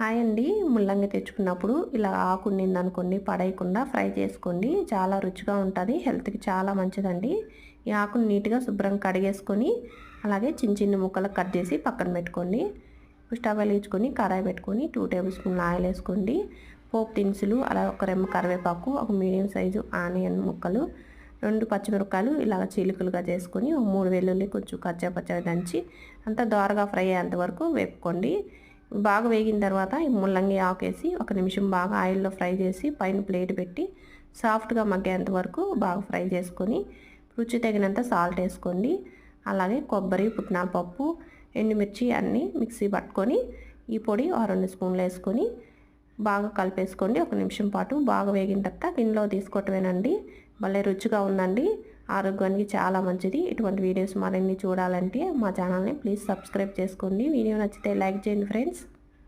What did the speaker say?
Hi అండి. ముల్లంగి తెచ్చుకున్నప్పుడు ఇలా ఆకు అనుకోండి పడేయకుండా ఫ్రై చేసుకోండి. చాలా రుచిగా ఉంటుంది. హెల్త్కి చాలా మంచిదండి. ఈ ఆకును నీట్గా శుభ్రం కడిగేసుకొని అలాగే చిన్న చిన్న ముక్కలు కట్ చేసి పక్కన పెట్టుకోండి. స్టవ్ వెలిగించుకొని కరాయి పెట్టుకొని టూ టేబుల్ స్పూన్ ఆయిల్ వేసుకోండి. పోపు దినుసులు అలా ఒక రెమ్మ కరివేపాకు ఒక మీడియం సైజు ఆనియన్ ముక్కలు రెండు పచ్చిమిరపకాయలు ఇలాగ చీలికలుగా చేసుకొని ఒక మూడు వెల్లుల్లి కొంచెం కచ్చాపచ్చగా దంచి అంతా దోరగా ఫ్రై అయ్యేంత వరకు వేపుకోండి. బాగా వేగిన తర్వాత ఈ ముల్లంగి ఆకేసి ఒక నిమిషం బాగా ఆయిల్లో ఫ్రై చేసి పైన ప్లేట్ పెట్టి సాఫ్ట్గా మగ్గేంత వరకు బాగా ఫ్రై చేసుకొని రుచి తగినంత సాల్ట్ వేసుకోండి. అలాగే కొబ్బరి పుట్నాల పప్పు ఎండుమిర్చి అన్నీ మిక్సీ పట్టుకొని ఈ పొడి ఆ రెండు స్పూన్లు వేసుకొని బాగా కలిపేసుకోండి. ఒక నిమిషం పాటు బాగా వేగిన తర్వాత గిన్నెలో తీసుకోవటమేనండి. భలే రుచిగా ఉందండి. ఆరోగ్యానికి చాలా మంచిది. ఇటువంటి వీడియోస్ మరిన్ని చూడాలంటే మా ఛానల్ని ప్లీజ్ సబ్స్క్రైబ్ చేసుకోండి. వీడియో నచ్చితే లైక్ చేయండి ఫ్రెండ్స్.